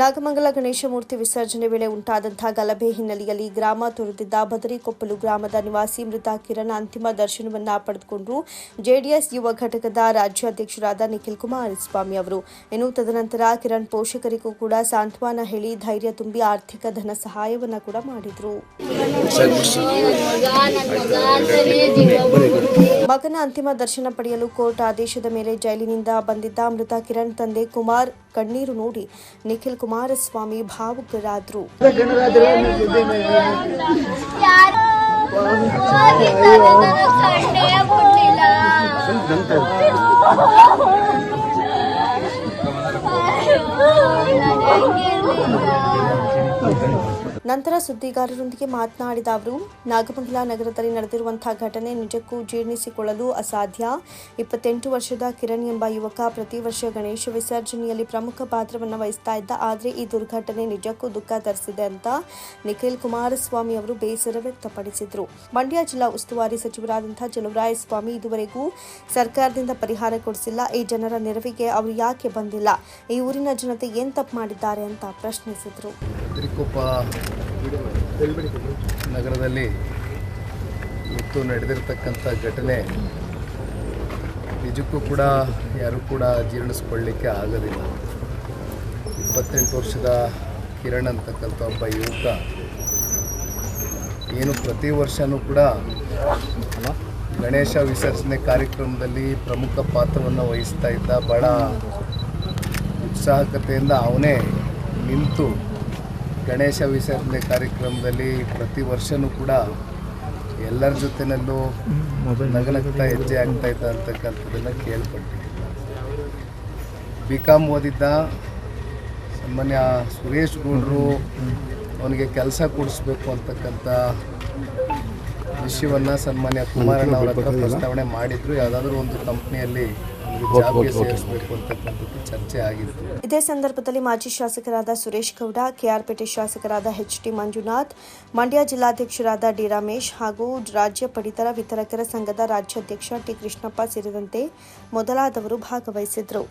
ನಾಗಮಂಗಲ ಗಣೇಶ ಮೂರ್ತಿ ವಿಸರ್ಜನೆ ವೇಳೆ ಉಂಟಾದಂತಹ ಗಲಭೆ ಹಿನ್ನೆಲೆಯಲ್ಲಿ ಗ್ರಾಮ ತೊರೆದಿದ್ದ ಬದರಿಕೊಪ್ಪಲು ಗ್ರಾಮದ ನಿವಾಸಿ ಮೃತ ಕಿರಣ್ ಅಂತಿಮ ದರ್ಶನವನ್ನ ಪಡೆದುಕೊಂಡರು ಜೆಡಿಎಸ್ ಯುವ ಘಟಕದ ರಾಜ್ಯಾಧ್ಯಕ್ಷರಾದ ನಿಖಿಲ್ ಕುಮಾರಸ್ವಾಮಿ ಅವರು. ಇನ್ನು ತದನಂತರ ಕಿರಣ್ ಪೋಷಕರಿಗೂ ಕೂಡ ಸಾಂತ್ವನ ಹೇಳಿ ಧೈರ್ಯ ತುಂಬಿ ಆರ್ಥಿಕ ಧನ ಸಹಾಯವನ್ನ ಕೂಡ ಮಾಡಿದ್ರು. ಮಗನ ಅಂತಿಮ ದರ್ಶನ ಪಡೆಯಲು ಕೋರ್ಟ್ ಆದೇಶದ ಮೇಲೆ ಜೈಲಿನಿಂದ ಬಂದಿದ್ದ ಮೃತ ಕಿರಣ್ ತಂದೆ ಕುಮಾರ್ ಕಣ್ಣೀರು ನೋಡಿ ನಿಖಿಲ್ ಕುಮಾರಸ್ವಾಮಿ ಭಾವುಕರಾದ್ರು. ನಂತರ ಸುದ್ದಿಗಾರರೊಂದಿಗೆ ಮಾತನಾಡಿದ ಅವರು, ನಾಗಮಂಗಲ ನಗರದಲ್ಲಿ ನಡೆದಿರುವಂತಹ ಘಟನೆ ನಿಜಕ್ಕೂ ಜೀರ್ಣಿಸಿಕೊಳ್ಳಲು ಅಸಾಧ್ಯ. ಇಪ್ಪತ್ತೆಂಟು ವರ್ಷದ ಕಿರಣ್ ಎಂಬ ಯುವಕ ಪ್ರತಿ ವರ್ಷ ಗಣೇಶ ವಿಸರ್ಜನೆಯಲ್ಲಿ ಪ್ರಮುಖ ಪಾತ್ರವನ್ನು ವಹಿಸ್ತಾ ಇದ್ದ. ಆದರೆ ಈ ದುರ್ಘಟನೆ ನಿಜಕ್ಕೂ ದುಃಖ ತರಿಸಿದೆ ಅಂತ ನಿಖಿಲ್ ಕುಮಾರಸ್ವಾಮಿ ಅವರು ಬೇಸರ ವ್ಯಕ್ತಪಡಿಸಿದರು. ಮಂಡ್ಯ ಜಿಲ್ಲಾ ಉಸ್ತುವಾರಿ ಸಚಿವರಾದಂತಹ ಚಲುವರಾಯಸ್ವಾಮಿ ಇದುವರೆಗೂ ಸರ್ಕಾರದಿಂದ ಪರಿಹಾರ ಕೊಡಿಸಿಲ್ಲ. ಈ ಜನರ ನೆರವಿಗೆ ಅವರು ಯಾಕೆ ಬಂದಿಲ್ಲ? ಈ ಊರಿನ ಜನತೆ ಏನ್ ತಪ್ಪು ಮಾಡಿದ್ದಾರೆ ಅಂತ ಪ್ರಶ್ನಿಸಿದರು. ತಿರುಕೊಪ್ಪ ನಗರದಲ್ಲಿ ಇವತ್ತು ನಡೆದಿರ್ತಕ್ಕಂಥ ಘಟನೆ. ನಿಜಕ್ಕೂ ಕೂಡ ಯಾರೂ ಕೂಡ ಜೀರ್ಣಿಸ್ಕೊಳ್ಳಿಕ್ಕೆ ಆಗೋದಿಲ್ಲ. ಇಪ್ಪತ್ತೆಂಟು ವರ್ಷದ ಕಿರಣ್ ಅಂತಕ್ಕಂಥ ಒಬ್ಬ ಯುವಕ. ಏನು ಪ್ರತಿ ವರ್ಷವೂ ಕೂಡ ಗಣೇಶ ವಿಸರ್ಜನೆ ಕಾರ್ಯಕ್ರಮದಲ್ಲಿ ಪ್ರಮುಖ ಪಾತ್ರವನ್ನು ವಹಿಸ್ತಾ ಇದ್ದ ಬಹಳ ಉತ್ಸಾಹಕತೆಯಿಂದ ಅವನೇ ನಿಂತು ಗಣೇಶ ವಿಸರ್ಜನೆ ಕಾರ್ಯಕ್ರಮದಲ್ಲಿ ಪ್ರತಿ ವರ್ಷವೂ ಕೂಡ ಎಲ್ಲರ ಜೊತೆನಲ್ಲೂ ನಗಲಗ್ತಾ ಹೆಜ್ಜೆ ಆಗ್ತಾ ಇದ್ದ ಅಂತಕ್ಕಂಥದ್ದನ್ನು ಕೇಳ್ಪಟ್ಟಿದ್ದೆ ಬಿ ಕಾಮ್ ಓದಿದ್ದ ಸಾಮಾನ್ಯ ಸುರೇಶ್ ಗೌಡ್ರು ಅವನಿಗೆ ಕೆಲಸ ಕೊಡಿಸ್ಬೇಕು ಅಂತಕ್ಕಂಥ ವಿಷಯವನ್ನು ಸನ್ಮಾನ್ಯ ಕುಮಾರಣ್ಣ ಅವರ ಹತ್ರ ಪ್ರಸ್ತಾವನೆ ಮಾಡಿದ್ರು ಯಾವುದಾದ್ರೂ ಒಂದು ಕಂಪ್ನಿಯಲ್ಲಿ ಇದೇ ಸಂದರ್ಭದಲ್ಲಿ ಮಾಜಿ ಶಾಸಕರಾದ ಸುರೇಶ್ ಗೌಡ ಕೆಆರ್ಪೇಟೆ ಶಾಸಕರಾದ ಎಚ್ ಟಿ ಮಂಜುನಾಥ್ ಮಂಡ್ಯ ಜಿಲ್ಲಾಧ್ಯಕ್ಷರಾದ ಡಿ ರಮೇಶ್ ಹಾಗೂ ರಾಜ್ಯ ಪಡಿತರ ವಿತರಕರ ಸಂಘದ ರಾಜ್ಯಾಧ್ಯಕ್ಷ ಟಿ ಕೃಷ್ಣಪ್ಪ ಸೇರಿದಂತೆ ಮೊದಲಾದವರು ಭಾಗವಹಿಸಿದ್ರು